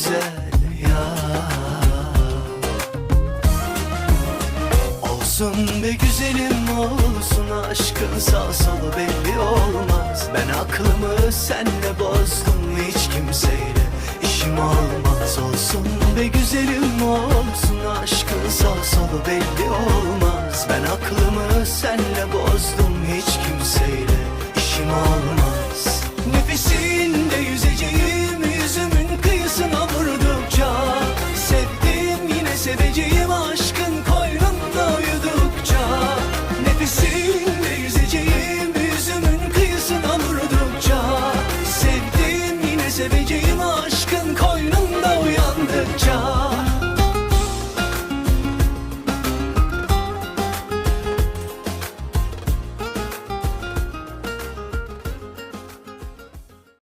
güzel ya. Olsun be güzelim olsun aşkın sağ solu belli olmaz. Ben aklımı senle bozdum hiç kimseyle işim olmaz. Olsun be güzelim olsun aşkın sağ solu belli olmaz. Ben aklımı senle bozdum hiç kimseyle işim olmaz. Nefesinde yüzeceğim Yine seveceğim aşkın koynunda uyudukça Nefesinde yüzeceğim yüzümün kıyısına vurdukça Sevdim yine seveceğim aşkın